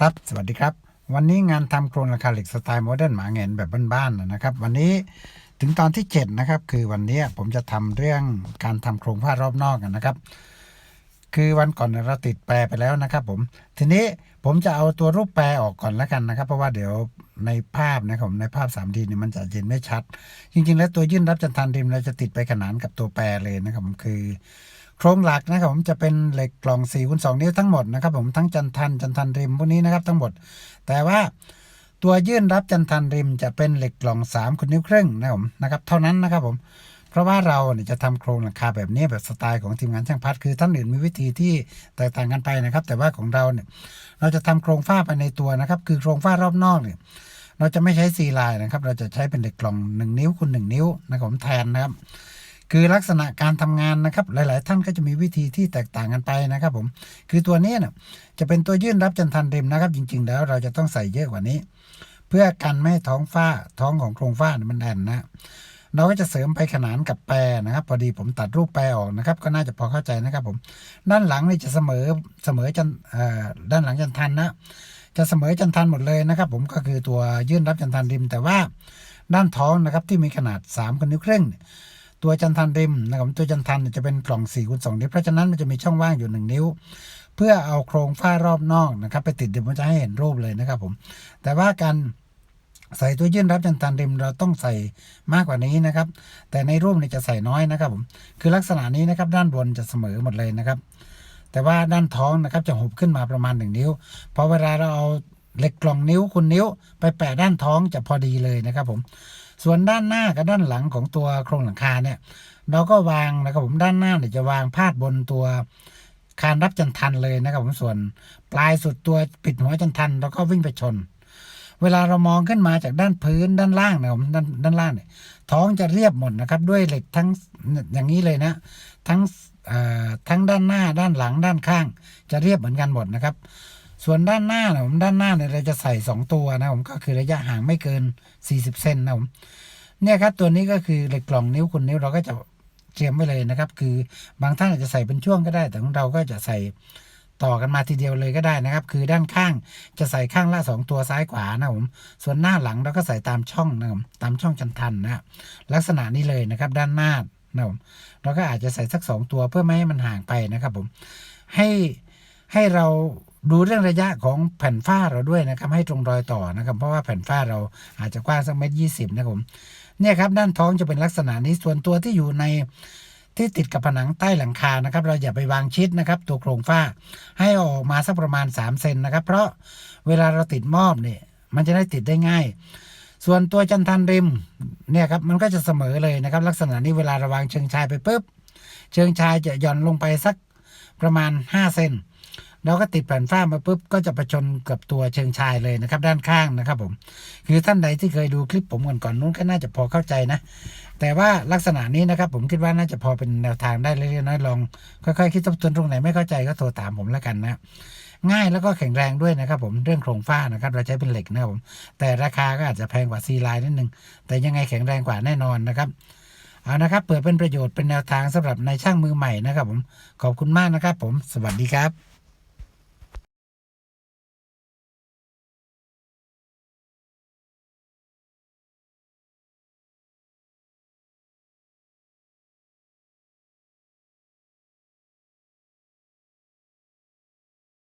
ครับ สวัสดีครับ วันนี้งานทำโครงหลังคาเหล็กสไตล์โมเดิร์นหมาแงนแบบบ้านๆนะครับ วันนี้ถึงตอนที่ 7 นะครับ คือวันนี้ผมจะทำเรื่องการทำโครงผ้ารอบนอกกันนะครับ คือวันก่อนเราติดแปรไปแล้วนะครับ ผม ทีนี้ผมจะเอาตัวรูปแปรออกก่อนแล้วกันนะครับ เพราะว่าเดี๋ยวในภาพนะครับผมในภาพ 3D เนี่ยมันจะเห็นไม่ชัด จริง ๆ แล้วตัวยื่นรับจันทันริมเราจะติดไปขนานกับตัวแปรเลยนะครับผมคือ โครงหลักนะครับผมจะเป็นเหล็กกล่อง4คูณ2นิ้วทั้งหมดนะครับผมทั้งจันทันจันทันริมพวกนี้นะครับทั้งหมด แต่ว่าตัวยื่นรับจันทันริมจะเป็นเหล็กกล่อง3คูณนิ้วครึ่งนะครับผมนะครับเท่านั้นนะครับผมเพราะว่าเราเนี่ยจะทำโครงหลังคาแบบนี้แบบสไตล์ของทีมงานช่างพัดคือท่านอื่นมีวิธีที่แตกต่างกันไปนะครับ แต่ว่าของเราเนี่ยเราจะทำโครงฝ้าภายในตัวนะครับ คือโครงฝ้ารอบนอกเนี่ยเราจะไม่ใช้ซีลน์นะครับ เราจะใช้เป็นเหล็กกล่อง 1 นิ้วคูณ1นิ้วนะครับผมแทนนะครับ คือลักษณะการทำงานนะครับหลาย ๆ ท่านก็จะมีวิธีที่แตกต่างกันไปนะครับผมคือตัวนี้เนี่ยจะเป็นตัวยื่นรับจันทันริมนะครับ จริง ๆ แล้วเราจะต้องใส่เยอะกว่านี้ เพื่อกันไม่ให้ท้องฝ้าท้องของโครงฝ้ามันแอนนะเราก็จะเสริมไปขนานกับแปรนะครับ พอดีผมตัดรูปแปรออกนะครับ ก็น่าจะพอเข้าใจนะครับผม ด้านหลังนี่จะเสมอเสมอจันด้านหลังจันทันนะจะเสมอจันทันหมดเลยนะครับ ผมก็คือตัวยื่นรับจันทันริม แต่ว่าด้านท้องนะครับที่มีขนาด3คนนิ้วครึ่งเนี่ย ตัวจันทันริมนะครับตัวจันทันจะเป็นกล่อง4คูณ2นิ้วเพราะฉะนั้นมันจะมีช่องว่างอยู่ 1 นิ้ว เพื่อเอาโครงฝ้ารอบนอกนะครับ ไปติดเดี๋ยวผมจะให้เห็นรูปเลยนะครับผม แต่ว่าการใส่ตัวยื่นรับจันทันริมเราต้องใส่มากกว่านี้นะครับ แต่ในรูปนี่จะใส่น้อยนะครับผมคือลักษณะนี้นะครับด้านบนจะเสมอหมดเลยนะครับ แต่ว่าด้านท้องนะครับจะหุบขึ้นมาประมาณ 1 นิ้วพอเวลาเราเอาเหล็กกล่องนิ้วคุณนิ้ว ไปแปะด้านท้องจะพอดีเลยนะครับผม ส่วนด้านหน้ากับด้านหลังของตัวโครงหลังคาเนี่ย เราก็วางนะครับผมด้านหน้าเนี่ยจะวางพาดบนตัวคานรับจันทันเลยนะครับผมส่วนปลายสุดตัวปิดหัวจันทันเราก็วิ่งไปชน เวลาเรามองขึ้นมาจากด้านพื้นด้านล่างนะครับด้านด้านล่างเนี่ยท้องจะเรียบหมดนะครับ ด้วยเหล็กทั้งอย่างนี้เลยนะ ทั้งทั้งด้านหน้าด้านหลังด้านข้าง จะเรียบเหมือนกันหมดนะครับ ส่วนด้านหน้านะผมด้านหน้าเนี่ยเราจะใส่ 2 ตัวนะผมก็คือระยะห่างไม่เกิน 40 เซนนะผมเนี่ยครับตัวนี้ก็คือเหล็กกล่องนิ้วคุณนิ้วเราก็จะเตรียมไว้เลยนะครับ คือบางท่านอาจจะใส่เป็นช่วงก็ได้ แต่ของเราก็จะใส่ต่อกันมาทีเดียวเลยก็ได้นะครับ คือด้านข้างจะใส่ข้างละสองตัวซ้ายขวานะผมส่วนหน้าหลังเราก็ใส่ตามช่องนะครับตามช่องจันทันนะครับลักษณะนี้เลยนะครับ ด้านหน้านะผมเราก็อาจจะใส่สักสองตัวเพื่อไม่ให้มันห่างไปนะครับผมให้ให้เรา ดูเรื่องระยะของแผ่นฝ้าเราด้วยนะครับ ให้ตรงรอยต่อนะครับ เพราะว่าแผ่นฝ้าเราอาจจะกว้างสักเมตรยี่สิบนะครับผมเนี่ยครับด้านท้องจะเป็นลักษณะนี้ส่วนตัวที่อยู่ในที่ติดกับผนังใต้หลังคานะครับ เราอย่าไปวางชิดนะครับ ตัวโครงฝ้าให้ออกมาสักประมาณ3เซนนะครับ เพราะเวลาเราติดมอบเนี่ยมันจะได้ติดได้ง่าย ส่วนตัวจันทันริมเนี่ยครับมันก็จะเสมอเลยนะครับ ลักษณะนี้เวลาระวางเชิงชายไปปุ๊บเชิงชายจะหย่อนลงไปสักประมาณ5เซน เราก็ติดแผ่นฝ้ามาปุ๊บก็จะประชนกับตัวเชิงชายเลยนะครับ ด้านข้างนะครับผม คือท่านใดที่เคยดูคลิปผมก่อนก่อนๆนู้นก็น่าจะพอเข้าใจนะ แต่ว่าลักษณะนี้นะครับ ผมคิดว่าน่าจะพอเป็นแนวทางได้เล็กๆน้อยๆลองค่อยๆคิดทบทวนตรงไหนไม่เข้าใจก็โทรถามผมแล้วกันนะง่ายแล้วก็แข็งแรงด้วยนะครับผมเรื่องโครงฝ้านะครับเราใช้เป็นเหล็กนะครับผมแต่ราคาก็อาจจะแพงกว่าซีไลน์นิดนึงแต่ยังไงแข็งแรงกว่าแน่นอนนะครับเอานะครับเปิดเป็นประโยชน์เป็นแนวทางสำหรับในช่างมือใหม่นะครับผมขอบคุณมากนะครับผม สวัสดีครับ